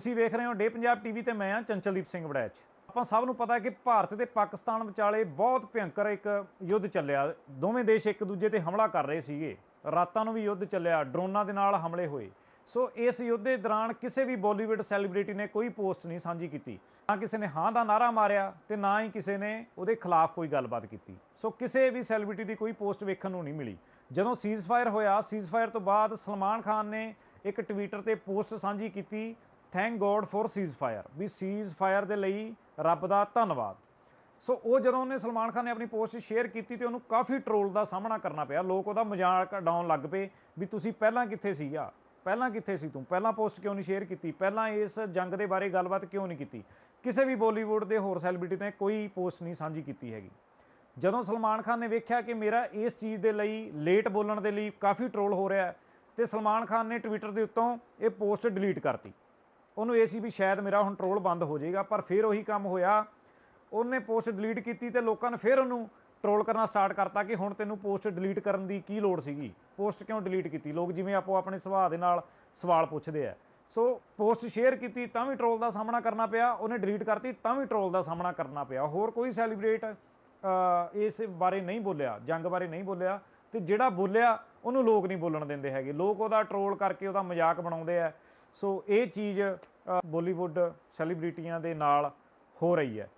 ਤੁਸੀਂ ਵੇਖ ਰਹੇ ਹੋ ਡੇ ਪੰਜਾਬ ਟੀਵੀ ਤੇ ਮੈਂ ਹਾਂ ਚੰਚਲਦੀਪ ਸਿੰਘ ਵੜੈਚ। ਆਪਾਂ ਸਭ ਨੂੰ ਪਤਾ ਹੈ ਕਿ ਭਾਰਤ ਤੇ ਪਾਕਿਸਤਾਨ ਵਿਚਾਲੇ ਬਹੁਤ ਭਿਅੰਕਰ ਇੱਕ ਯੁੱਧ ਚੱਲਿਆ। ਦੋਵੇਂ ਦੇਸ਼ ਇੱਕ ਦੂਜੇ ਤੇ ਹਮਲਾ ਕਰ ਰਹੇ ਸੀਗੇ। ਰਾਤਾਂ ਨੂੰ ਵੀ ਯੁੱਧ ਚੱਲਿਆ, ਡਰੋਨਾਂ ਦੇ ਨਾਲ ਹਮਲੇ ਹੋਏ। ਸੋ ਇਸ ਯੁੱਧ ਦੇ ਦੌਰਾਨ ਕਿਸੇ ਵੀ ਬਾਲੀਵੁੱਡ ਸੈਲੀਬ੍ਰਿਟੀ ਨੇ ਕੋਈ ਪੋਸਟ ਨਹੀਂ ਸਾਂਝੀ ਕੀਤੀ। ਨਾ ਕਿਸੇ ਨੇ ਹਾਂ ਦਾ ਨਾਰਾ ਮਾਰਿਆ ਤੇ ਨਾ ਹੀ ਕਿਸੇ ਨੇ ਉਹਦੇ ਖਿਲਾਫ ਕੋਈ ਗੱਲਬਾਤ ਕੀਤੀ। ਸੋ ਕਿਸੇ ਵੀ ਸੈਲੀਬ੍ਰਿਟੀ ਦੀ ਕੋਈ ਪੋਸਟ ਵੇਖਣ ਨੂੰ ਨਹੀਂ ਮਿਲੀ। ਜਦੋਂ ਸੀਜ਼ਫਾਇਰ ਹੋਇਆ ਸੀਜ਼ਫਾਇਰ ਤੋਂ ਬਾਅਦ ਸਲਮਾਨ ਖਾਨ ਨੇ ਇੱਕ ਟਵਿੱਟਰ ਤੇ ਪੋਸਟ ਸਾਂਝੀ ਕੀਤੀ ਥੈਂਕ ਗੋਡ ਫॉर ਸੀਜ਼ਫਾਇਰ ਵੀ ਸੀਜ਼ ਫਾਇਰ ਦੇ ਲਈ ਰੱਬ ਦਾ ਧੰਨਵਾਦ। ਸੋ ਉਹ ਜਦੋਂ ਉਹਨੇ ਸਲਮਾਨ ਖਾਨ ਨੇ ਆਪਣੀ ਪੋਸਟ ਸ਼ੇਅਰ ਕੀਤੀ ਤੇ ਉਹਨੂੰ ਕਾਫੀ ਟ੍ਰੋਲ ਦਾ ਸਾਹਮਣਾ ਕਰਨਾ ਪਿਆ। ਲੋਕ ਉਹਦਾ ਮਜ਼ਾਕ ਡਾਉਣ ਲੱਗ ਪਏ ਵੀ ਤੁਸੀਂ ਪਹਿਲਾਂ ਕਿੱਥੇ ਸੀਗਾ? ਪਹਿਲਾਂ ਕਿੱਥੇ ਸੀ ਤੂੰ? ਪਹਿਲਾਂ ਪੋਸਟ ਕਿਉਂ ਨਹੀਂ ਸ਼ੇਅਰ ਕੀਤੀ? ਪਹਿਲਾਂ ਇਸ ਜੰਗ ਦੇ ਬਾਰੇ ਗੱਲਬਾਤ ਕਿਉਂ ਨਹੀਂ ਕੀਤੀ? ਕਿਸੇ ਵੀ ਬਾਲੀਵੁੱਡ ਦੇ ਹੋਰ ਸੈਲੀਬ੍ਰਿਟੀ ਨੇ ਕੋਈ ਪੋਸਟ ਨਹੀਂ ਸਾਂਝੀ ਕੀਤੀ ਹੈਗੀ। ਜਦੋਂ ਸਲਮਾਨ ਖਾਨ ਨੇ ਵੇਖਿਆ ਕਿ ਮੇਰਾ ਇਸ ਚੀਜ਼ ਦੇ ਲਈ ਲੇਟ ਬੋਲਣ ਦੇ ਲਈ ਕਾਫੀ ਟ੍ਰੋਲ ਹੋ ਰਿਹਾ ਹੈ, ਤੇ ਸਲਮਾਨ ਖਾਨ ਨੇ ਟਵਿੱਟਰ ਦੇ ਉੱਤੋਂ ਇਹ ਪੋਸਟ ਡਿਲੀਟ ਕਰਤੀ। ਉਹਨੂੰ ਇਹ ਸੀ ਵੀ ਸ਼ਾਇਦ ਮੇਰਾ ਹੁਣ ਟ੍ਰੋਲ ਬੰਦ ਹੋ ਜਾਏਗਾ, ਪਰ ਫਿਰ ਉਹੀ ਕੰਮ ਹੋਇਆ। ਉਹਨੇ ਪੋਸਟ ਡਿਲੀਟ ਕੀਤੀ ਤੇ ਲੋਕਾਂ ਨੇ ਫਿਰ ਉਹਨੂੰ ਟ੍ਰੋਲ ਕਰਨਾ ਸਟਾਰਟ ਕਰਤਾ ਕਿ ਹੁਣ ਤੈਨੂੰ ਪੋਸਟ ਡਿਲੀਟ ਕਰਨ ਦੀ ਕੀ ਲੋੜ ਸੀਗੀ? ਪੋਸਟ ਕਿਉਂ ਡਿਲੀਟ ਕੀਤੀ? ਲੋਕ ਜਿਵੇਂ ਆਪੋ ਆਪਣੇ ਸੁਭਾਅ ਦੇ ਨਾਲ ਸਵਾਲ ਪੁੱਛਦੇ ਆ। ਸੋ ਪੋਸਟ ਸ਼ੇਅਰ ਕੀਤੀ ਤਾਂ ਵੀ ਟ੍ਰੋਲ ਦਾ ਸਾਹਮਣਾ ਕਰਨਾ ਪਿਆ, ਉਹਨੇ ਡਿਲੀਟ ਕਰਤੀ ਤਾਂ ਵੀ ਟ੍ਰੋਲ ਦਾ ਸਾਹਮਣਾ ਕਰਨਾ ਪਿਆ। ਹੋਰ ਕੋਈ ਸੈਲੀਬ੍ਰੇਟ ਇਸ ਬਾਰੇ ਨਹੀਂ ਬੋਲਿਆ, ਜੰਗ ਬਾਰੇ ਨਹੀਂ ਬੋਲਿਆ ਤੇ ਜਿਹੜਾ ਬੋਲਿਆ ਉਹਨੂੰ ਲੋਕ ਨਹੀਂ ਬੋਲਣ ਦਿੰਦੇ ਹੈਗੇ। ਲੋਕ ਉਹਦਾ ਟ੍ਰੋਲ ਕਰਕੇ ਉਹਦਾ ਮਜ਼ਾਕ ਬਣਾਉਂਦੇ ਆ। ਸੋ ਇਹ ਚੀਜ਼ ਬਾਲੀਵੁੱਡ ਸੈਲੀਬ੍ਰਿਟੀਆਂ ਦੇ ਨਾਲ ਹੋ ਰਹੀ ਹੈ।